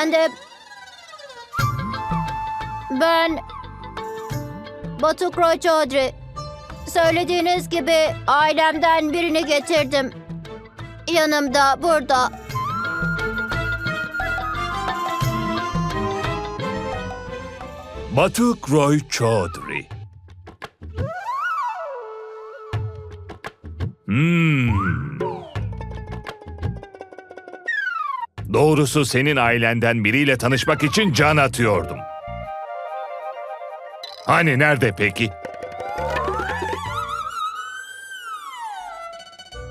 Efendim. Ben Batu Kroy Chaudhry. Söylediğiniz gibi ailemden birini getirdim. Yanımda burada. Batuk Roy Chaudhry. Hmm. Doğrusu senin ailenden biriyle tanışmak için can atıyordum. Hani nerede peki?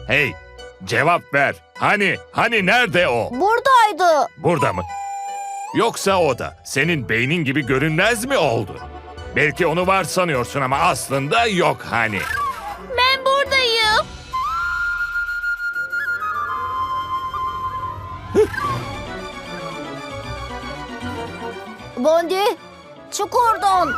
Hey, cevap ver. Hani, hani nerede o? Buradaydı. Burada mı? Yoksa o da senin beynin gibi görünmez mi oldu? Belki onu var sanıyorsun ama aslında yok hani. Bondi, çık oradan.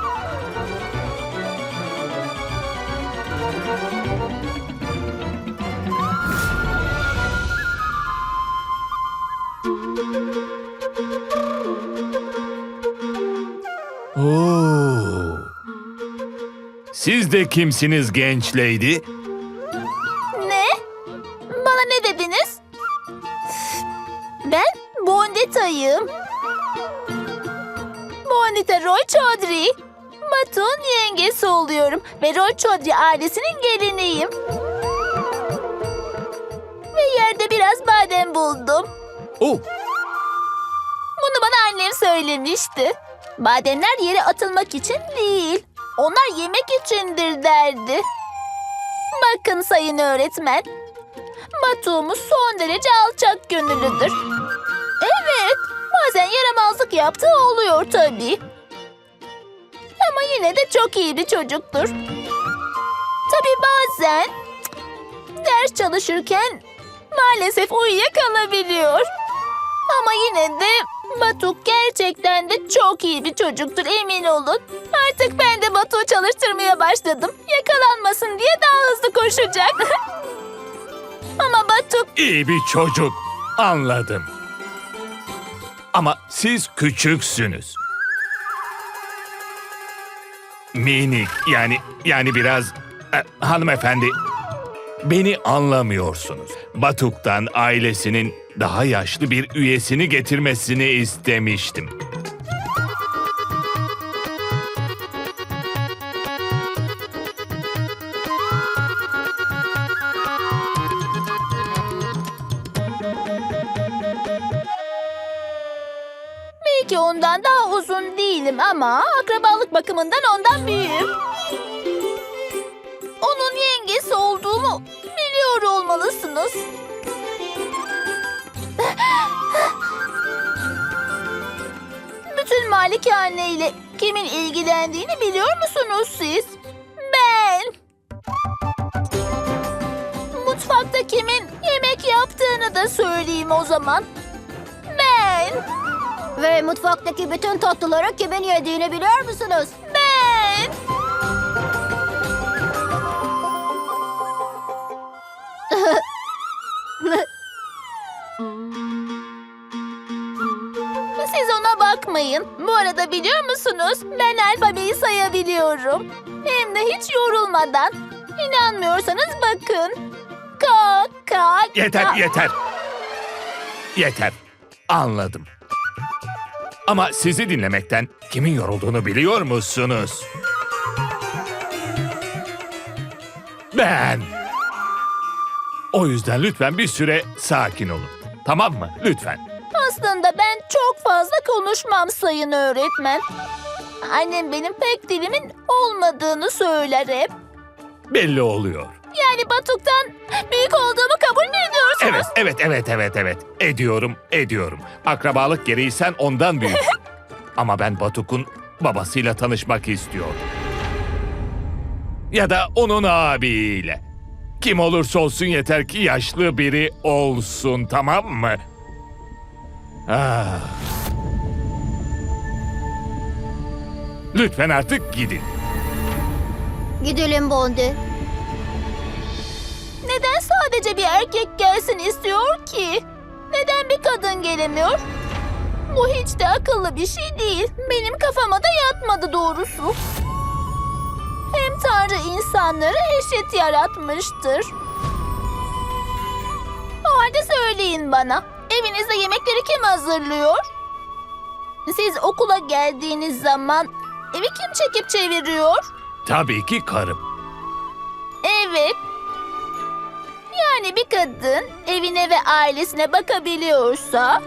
Oo. Siz de kimsiniz genç lady? Ailesinin geliniyim. Ve yerde biraz badem buldum. Oh, Bunu bana annem söylemişti. Bademler yere atılmak için değil, onlar yemek içindir derdi. Bakın sayın öğretmen, Batu'muz son derece alçak gönüllüdür. Evet, bazen yaramazlık yaptığı oluyor tabii. Ama yine de çok iyi bir çocuktur. Tabii bazen ders çalışırken maalesef uyuyakalabiliyor. Ama yine de Batuk gerçekten de çok iyi bir çocuktur emin olun. Artık ben de Batuk'u çalıştırmaya başladım. Yakalanmasın diye daha hızlı koşacak. Ama Batuk iyi bir çocuk. Anladım. Ama siz küçüksünüz. Minik yani yani biraz e, hanımefendi beni anlamıyorsunuz. Batuk'tan ailesinin daha yaşlı bir üyesini getirmesini istemiştim. belki ondan daha uzun değilim ama akrabalık bakımından ondan büyüğüm. Onun yengesi olduğumu biliyor olmalısınız. Bütün malikane ile kimin ilgilendiğini biliyor musunuz siz? Ben. Mutfakta kimin yemek yaptığını da söyleyeyim o zaman. Ben. Ve mutfaktaki bütün tatlıları kimin yediğini biliyor musunuz? Bakmayın. Bu arada biliyor musunuz? Ben alfabeyi sayabiliyorum. Hem de hiç yorulmadan. İnanmıyorsanız bakın. Ka, ka, Yeter, ka. yeter. Yeter. Anladım. Ama sizi dinlemekten kimin yorulduğunu biliyor musunuz? Ben. O yüzden lütfen bir süre sakin olun. Tamam mı? Lütfen. Aslında ben çok fazla konuşmam sayın öğretmen. Annem benim pek dilimin olmadığını söyler hep. Belli oluyor. Yani Batuk'tan büyük olduğumu kabul mü ediyorsunuz? Evet, evet, evet, evet, evet. Ediyorum, ediyorum. Akrabalık gereği sen ondan büyük. Ama ben Batuk'un babasıyla tanışmak istiyordum. Ya da onun abiyle. Kim olursa olsun yeter ki yaşlı biri olsun, tamam mı? Ah. Lütfen artık gidin. Gidelim Bondi. Neden sadece bir erkek gelsin istiyor ki? Neden bir kadın gelemiyor? Bu hiç de akıllı bir şey değil. Benim kafama da yatmadı doğrusu. Hem Tanrı insanları eşit yaratmıştır. O halde söyleyin bana. Evinizde yemekleri kim hazırlıyor? Siz okula geldiğiniz zaman evi kim çekip çeviriyor? Tabii ki karım. Evet. Yani bir kadın evine ve ailesine bakabiliyorsa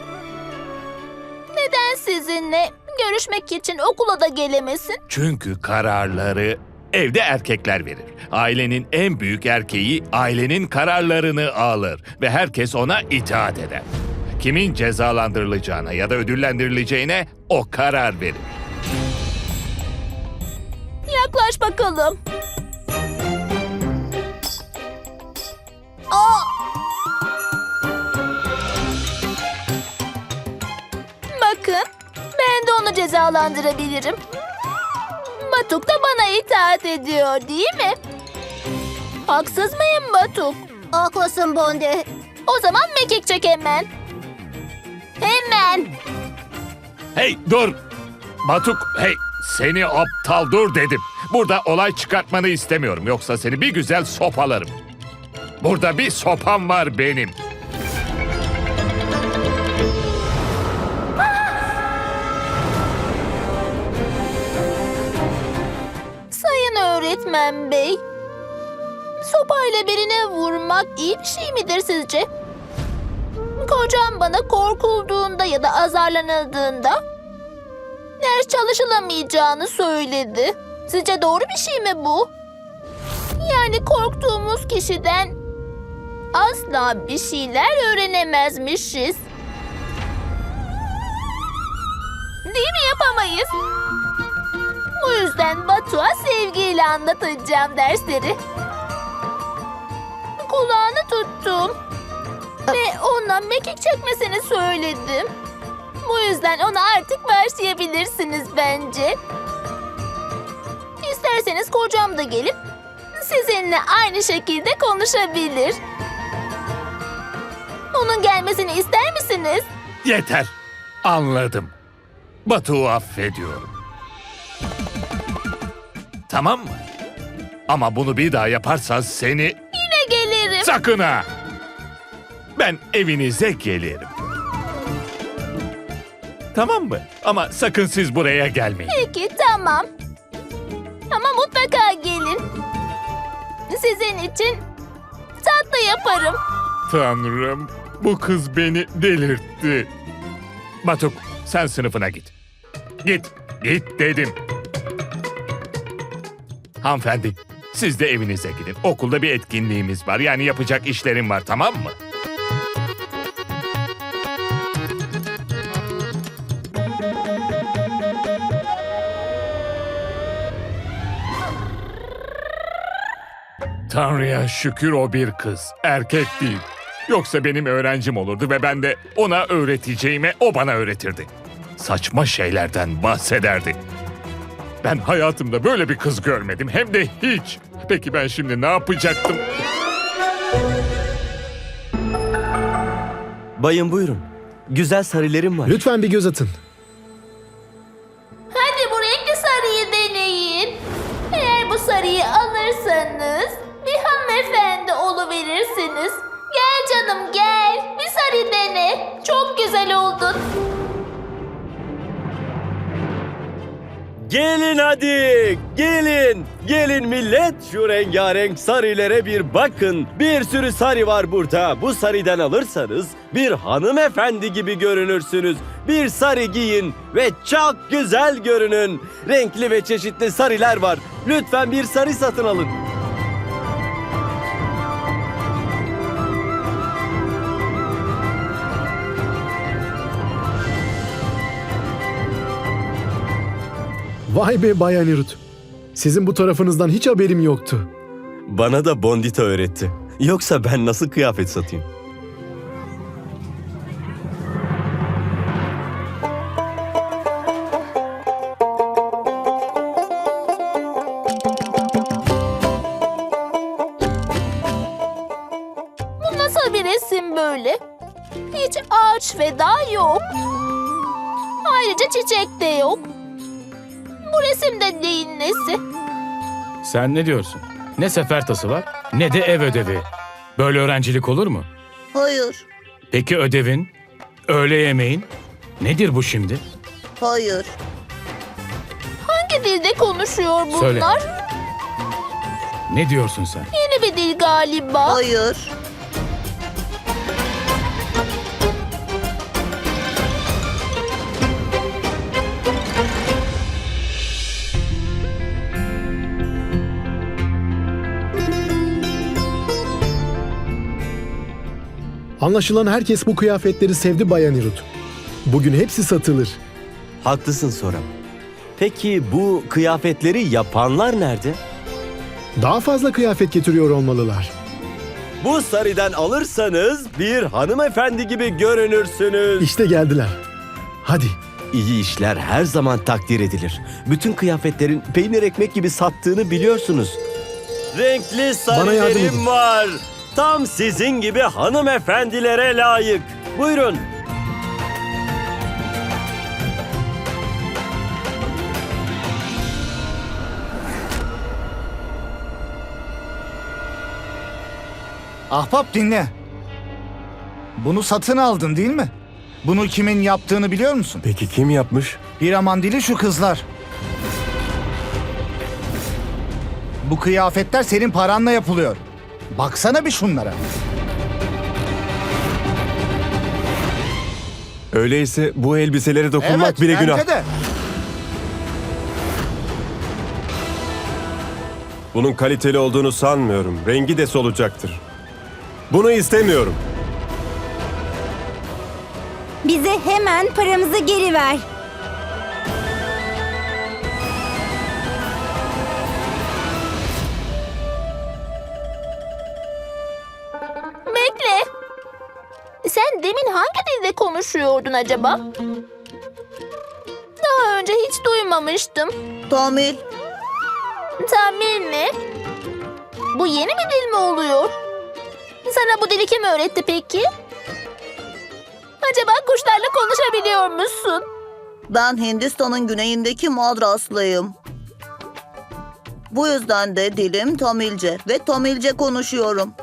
neden sizinle görüşmek için okula da gelemesin? Çünkü kararları evde erkekler verir. Ailenin en büyük erkeği ailenin kararlarını alır ve herkes ona itaat eder. Kimin cezalandırılacağına ya da ödüllendirileceğine o karar verir. Yaklaş bakalım. Aa! Bakın, ben de onu cezalandırabilirim. Batuk da bana itaat ediyor, değil mi? Haksız mıyım Batuk? Haklısın Bondi. O zaman mekik çek hemen. Hemen. Hey dur! Batuk hey seni aptal dur dedim. Burada olay çıkartmanı istemiyorum yoksa seni bir güzel sopalarım. Burada bir sopam var benim. Sayın öğretmen bey. Sopayla birine vurmak iyi bir şey midir sizce? Kocam bana korkulduğunda ya da azarlanıldığında ders çalışılamayacağını söyledi. Sizce doğru bir şey mi bu? Yani korktuğumuz kişiden asla bir şeyler öğrenemezmişiz. Değil mi yapamayız? Bu yüzden Batu'a sevgiyle anlatacağım dersleri. Kulağını tuttum. Ve ona mekik çekmesini söyledim. Bu yüzden ona artık başlayabilirsiniz bence. İsterseniz kocam da gelip sizinle aynı şekilde konuşabilir. Onun gelmesini ister misiniz? Yeter. Anladım. Batu'u affediyorum. Tamam mı? Ama bunu bir daha yaparsan seni Yine gelirim. sakın ha. Ben evinize gelirim. Tamam mı? Ama sakın siz buraya gelmeyin. Peki tamam. Ama mutlaka gelin. Sizin için tatlı yaparım. Tanrım, bu kız beni delirtti. Batuk, sen sınıfına git. Git, git dedim. Hanımefendi, siz de evinize gidin. Okulda bir etkinliğimiz var. Yani yapacak işlerim var, tamam mı? Tanrı'ya şükür o bir kız, erkek değil. Yoksa benim öğrencim olurdu ve ben de ona öğreteceğime o bana öğretirdi. Saçma şeylerden bahsederdi. Ben hayatımda böyle bir kız görmedim hem de hiç. Peki ben şimdi ne yapacaktım? Bayım buyurun. Güzel sarılarım var. Lütfen bir göz atın. Oluverirsiniz. Gel canım gel. Bir sarı dene. Çok güzel oldun. Gelin hadi. Gelin. Gelin millet şu rengarenk sarılara bir bakın. Bir sürü sarı var burada. Bu sarıdan alırsanız bir hanımefendi gibi görünürsünüz. Bir sarı giyin ve çok güzel görünün. Renkli ve çeşitli sarılar var. Lütfen bir sarı satın alın. Vay be Bay Anirut. Sizin bu tarafınızdan hiç haberim yoktu. Bana da Bondita öğretti. Yoksa ben nasıl kıyafet satayım? Sen ne diyorsun? Ne sefertası var ne de ev ödevi. Böyle öğrencilik olur mu? Hayır, Peki ödevin? Öğle yemeğin? Nedir bu şimdi? hayır. Hangi dilde konuşuyor bunlar? Söyle. Ne diyorsun sen? Yeni bir dil galiba. Hayır. Anlaşılan herkes bu kıyafetleri sevdi Bayan Irut. Bugün hepsi satılır. Haklısın Sora. Peki bu kıyafetleri yapanlar nerede? Daha fazla kıyafet getiriyor olmalılar. Bu sarıdan alırsanız bir hanımefendi gibi görünürsünüz. İşte geldiler. Hadi. İyi işler her zaman takdir edilir. Bütün kıyafetlerin peynir ekmek gibi sattığını biliyorsunuz. Renkli Bana yardım edin. sarılerim var. Tam sizin gibi hanımefendilere layık. Buyurun. Ahbap dinle. Bunu satın aldın değil mi? Bunu kimin yaptığını biliyor musun? Peki kim yapmış? Piramandili şu kızlar. Bu kıyafetler senin paranla yapılıyor. Baksana bir şunlara. Öyleyse bu elbiselere dokunmak evet, bile günah. de. Bunun kaliteli olduğunu sanmıyorum. Rengi de solacaktır. Bunu istemiyorum. Bize hemen paramızı geri ver. Dilde konuşuyordun acaba? Daha önce hiç duymamıştım. Tamil, Tamil mi? Bu yeni bir dil mi oluyor? Sana bu dili kim öğretti peki? Acaba kuşlarla konuşabiliyor musun? ben Hindistan'ın güneyindeki Madraslıyım. Bu yüzden de dilim Tamilce ve Tamilce konuşuyorum.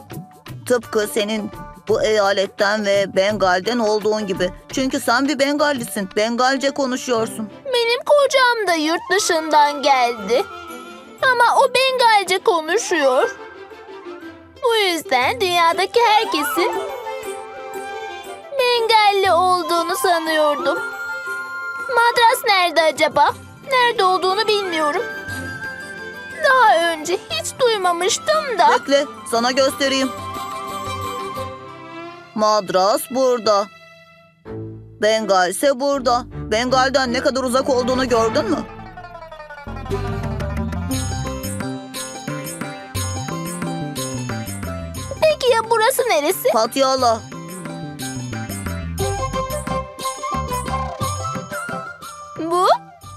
Tıpkı senin bu eyaletten ve Bengal'den olduğun gibi. Çünkü sen bir Bengallisin. Bengalce konuşuyorsun. Benim kocam da yurt dışından geldi. Ama o Bengalce konuşuyor. Bu yüzden dünyadaki herkesin Bengalli olduğunu sanıyordum. Madras nerede acaba? Nerede olduğunu bilmiyorum. Daha önce hiç duymamıştım da. Bekle, sana göstereyim. Madras burada. Bengal ise burada. Bengal'den ne kadar uzak olduğunu gördün mü? Peki ya burası neresi? Patiala. Bu?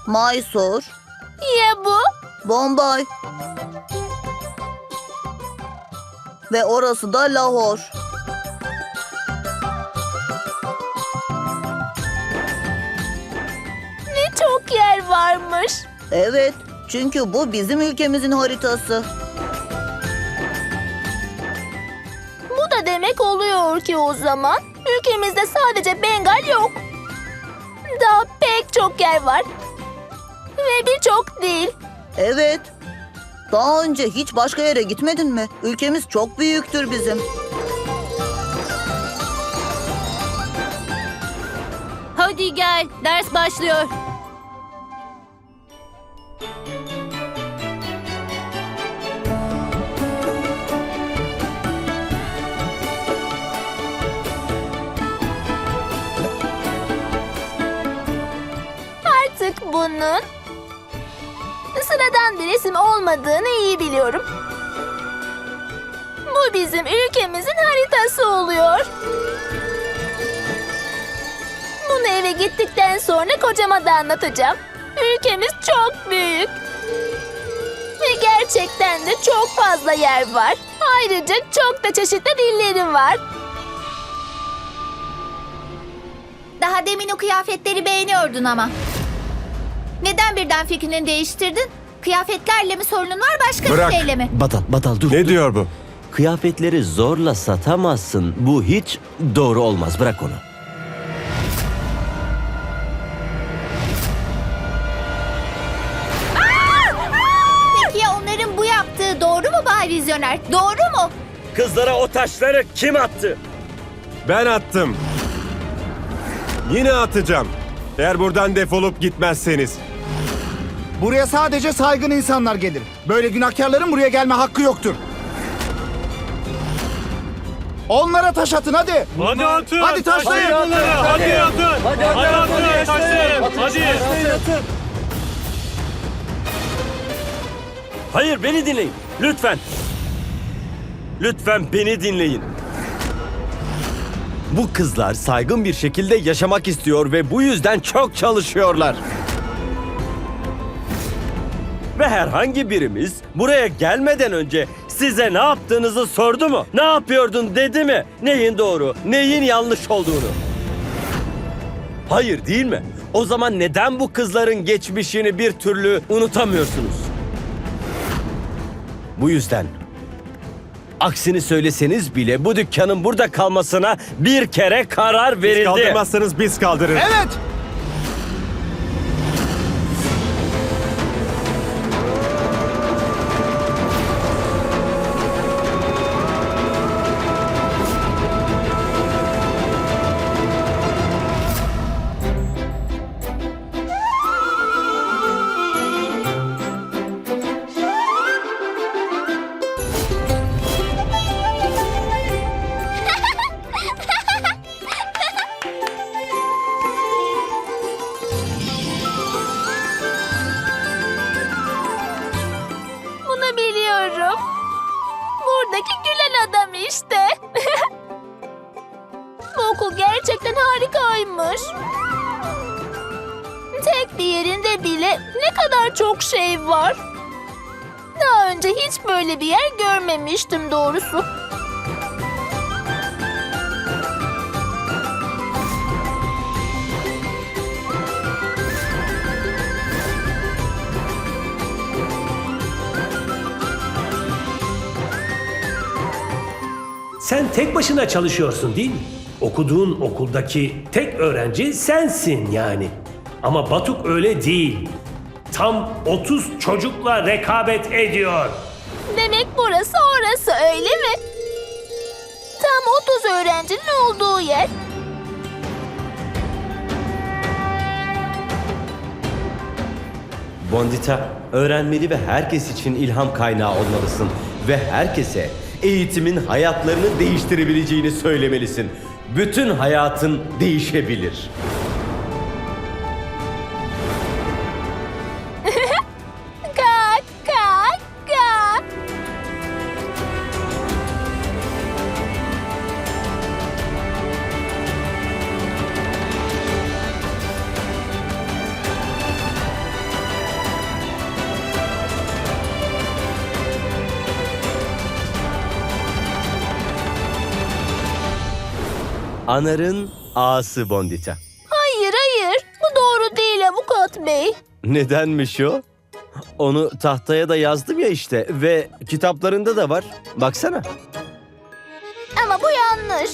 Mysore. Ya bu? Bombay. Ve orası da Lahore. Varmış. Evet, çünkü bu bizim ülkemizin haritası. Bu da demek oluyor ki o zaman ülkemizde sadece Bengal yok. Daha pek çok yer var. Ve birçok değil. Evet. Daha önce hiç başka yere gitmedin mi? Ülkemiz çok büyüktür bizim. Hadi gel, ders başlıyor. Bunun sıradan bir resim olmadığını iyi biliyorum. Bu bizim ülkemizin haritası oluyor. Bunu eve gittikten sonra kocama da anlatacağım. Ülkemiz çok büyük. Ve gerçekten de çok fazla yer var. Ayrıca çok da çeşitli dilleri var. Daha demin o kıyafetleri beğeniyordun ama. Neden birden fikrini değiştirdin? Kıyafetlerle mi sorunun var başka Bırak. bir şeyle mi? Badal, Badal dur. Ne diyor bu? Kıyafetleri zorla satamazsın. Bu hiç doğru olmaz. Bırak onu. Peki ya onların bu yaptığı doğru mu Bay Vizyoner? Doğru mu? Kızlara o taşları kim attı? Ben attım. Yine atacağım. Eğer buradan defolup gitmezseniz. Buraya sadece saygın insanlar gelir. Böyle günahkarların buraya gelme hakkı yoktur. Onlara taş atın hadi. Hadi atın. Hadi taşlayın. Hadi atın. Hadi atın. Taşlayın. Hadi. Hayır beni dinleyin. Lütfen. Lütfen beni dinleyin. Bu kızlar saygın bir şekilde yaşamak istiyor ve bu yüzden çok çalışıyorlar. Ve herhangi birimiz buraya gelmeden önce size ne yaptığınızı sordu mu? Ne yapıyordun dedi mi? Neyin doğru, neyin yanlış olduğunu? Hayır değil mi? O zaman neden bu kızların geçmişini bir türlü unutamıyorsunuz? Bu yüzden aksini söyleseniz bile bu dükkanın burada kalmasına bir kere karar verildi. Kaldırmazsanız biz kaldırırız. Evet. Sen tek başına çalışıyorsun değil mi? Okuduğun okuldaki tek öğrenci sensin yani. Ama Batuk öyle değil. Tam 30 çocukla rekabet ediyor. Demek burası orası öyle mi? Tam 30 öğrencinin olduğu yer. Bondita, öğrenmeli ve herkes için ilham kaynağı olmalısın. Ve herkese eğitimin hayatlarını değiştirebileceğini söylemelisin. Bütün hayatın değişebilir. Anar'ın ağası Bondita. Hayır hayır bu doğru değil avukat bey. Nedenmiş o? Onu tahtaya da yazdım ya işte ve kitaplarında da var. Baksana. Ama bu yanlış.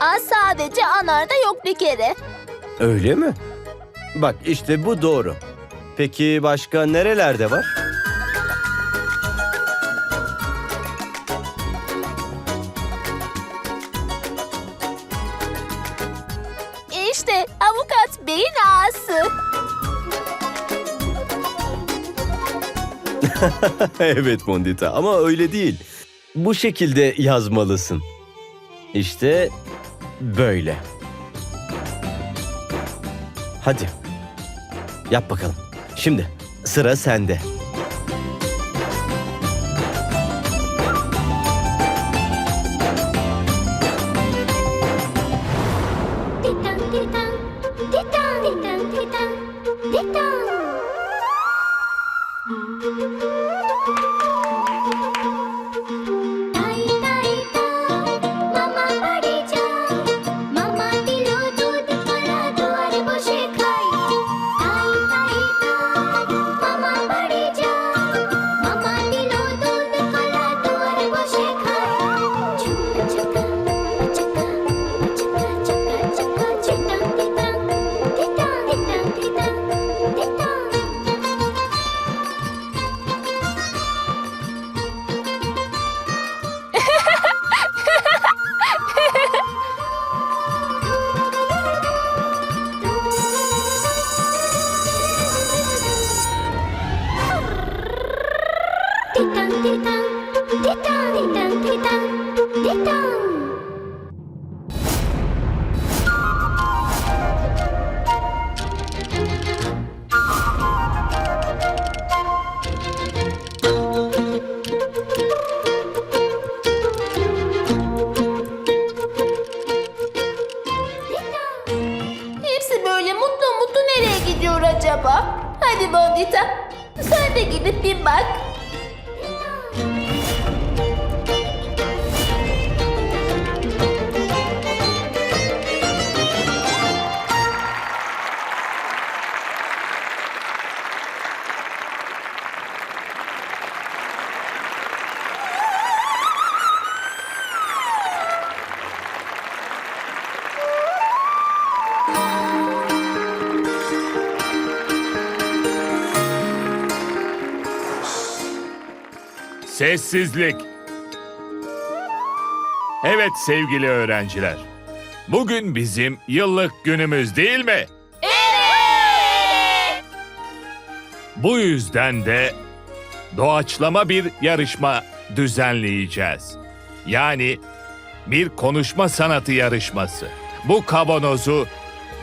Aa, sadece anarda yok bir kere. Öyle mi? Bak işte bu doğru. Peki başka nerelerde var? İşte avukat beyin ağası. evet Bondita ama öyle değil. Bu şekilde yazmalısın. İşte böyle. Hadi. Yap bakalım. Şimdi sıra sende. Sessizlik. Evet sevgili öğrenciler. Bugün bizim yıllık günümüz değil mi? Evet! Bu yüzden de doğaçlama bir yarışma düzenleyeceğiz. Yani bir konuşma sanatı yarışması. Bu kavanozu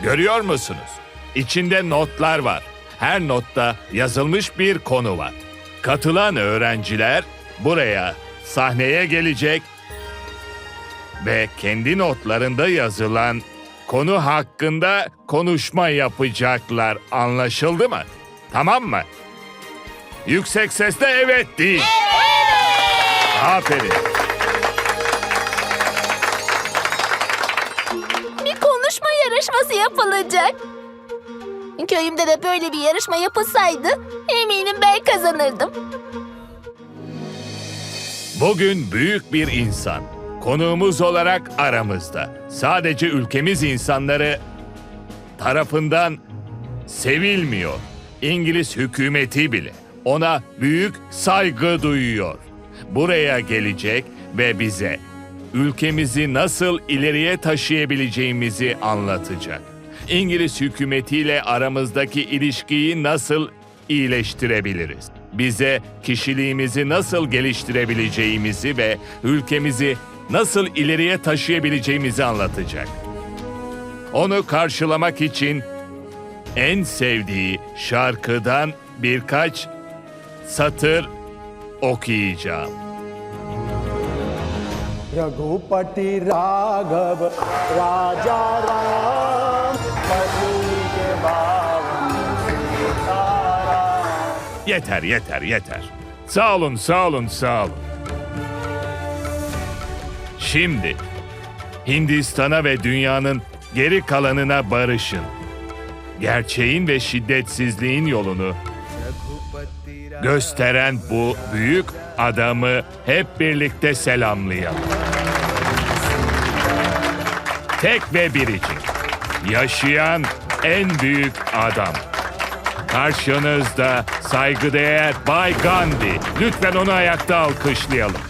görüyor musunuz? İçinde notlar var. Her notta yazılmış bir konu var. Katılan öğrenciler buraya sahneye gelecek ve kendi notlarında yazılan konu hakkında konuşma yapacaklar. Anlaşıldı mı? Tamam mı? Yüksek sesle evet değil. Aferin. Bir konuşma yarışması yapılacak. Köyümde de böyle bir yarışma yapılsaydı eminim ben kazanırdım. Bugün büyük bir insan. Konuğumuz olarak aramızda. Sadece ülkemiz insanları tarafından sevilmiyor. İngiliz hükümeti bile ona büyük saygı duyuyor. Buraya gelecek ve bize ülkemizi nasıl ileriye taşıyabileceğimizi anlatacak. İngiliz hükümetiyle aramızdaki ilişkiyi nasıl iyileştirebiliriz? bize kişiliğimizi nasıl geliştirebileceğimizi ve ülkemizi nasıl ileriye taşıyabileceğimizi anlatacak. Onu karşılamak için en sevdiği şarkıdan birkaç satır okuyacağım. Raghupati Raghav Raja Ram Yeter, yeter, yeter. Sağ olun, sağ olun, sağ olun. Şimdi Hindistan'a ve dünyanın geri kalanına barışın. Gerçeğin ve şiddetsizliğin yolunu gösteren bu büyük adamı hep birlikte selamlayalım. Tek ve biricik, yaşayan en büyük adam. Karşınızda saygıdeğer Bay Gandhi. Lütfen onu ayakta alkışlayalım.